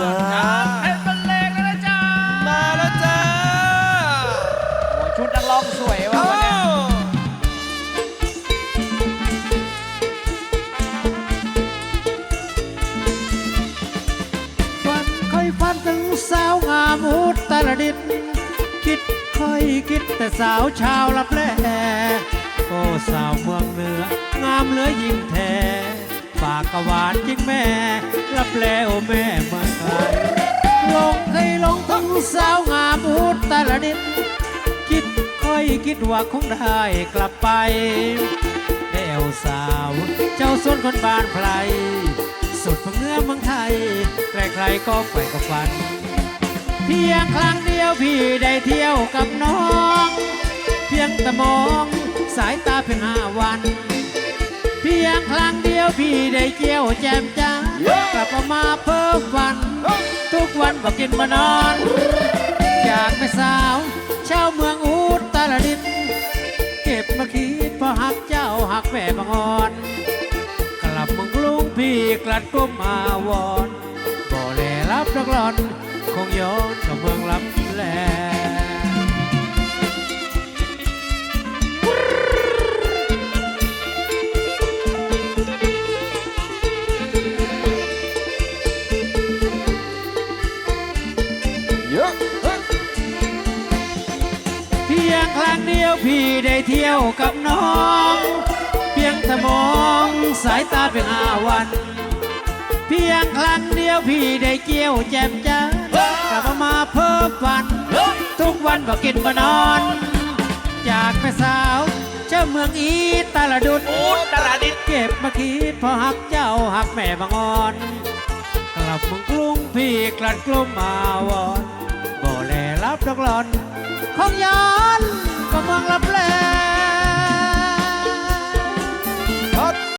จ้าเพชรบรรเลงแล้วนะจ๊ะมาแล้วจ้าโอ้ชุดนักร้องสวยว่ะวันเนี้ยฝันค่อยฝันถึงสาวงามอุตรดิตถ์คิดค่อยคิดแต่สาวชาวลับแลโอ้สาวเมืองเหนืองามเหลือยิ่งแท้ปากกะหวานจริงแม่รับแลโอแม่ สาวงามอุตรดิตถ์คิดค่อยคิดว่าคงได้กลับไปเอวสาว เจ้าส่วนคนบ้านไพรสุดของเนื้อเมืองไทย ใครๆก็ใฝ่กับฝัน เพียงครั้งเดียวพี่ได้เที่ยวกับน้อง เพียงแต่มองสายตาเพียงห้าวัน เพียงครั้งเดียวพี่ได้เที่ยวแจ่มจ้ากลับมาเพิ่มวัน ทุกวันก็กินมานอน ม่บางอ่อน กลับเมืองกรุงพี่กลัดก้มมาวอนบ่แลรับนักร้อน คงย้อนกับเมืองลับแลเยอะฮ้ยเพียงครั้งเดียวพี่ได้เที่ยวกับน้อง สายตาเพียงห้าวัน เพียงครั้งเดียวพี่ได้เกี่ยวแจ่มจ้ากลับมาเพิ่มฝัน ทุกวันก็กินมานอน จากแม่สาว เจ้าเมืองอีตาลดุดอุตรดิตถ์เก็บมาคิดเพอหักเจ้าหักแม่บางอ่อนกลับเมืองกรุงพี่กลัดกลุ้มมาวอนบ่แลรับดอกหลอนคงย้อ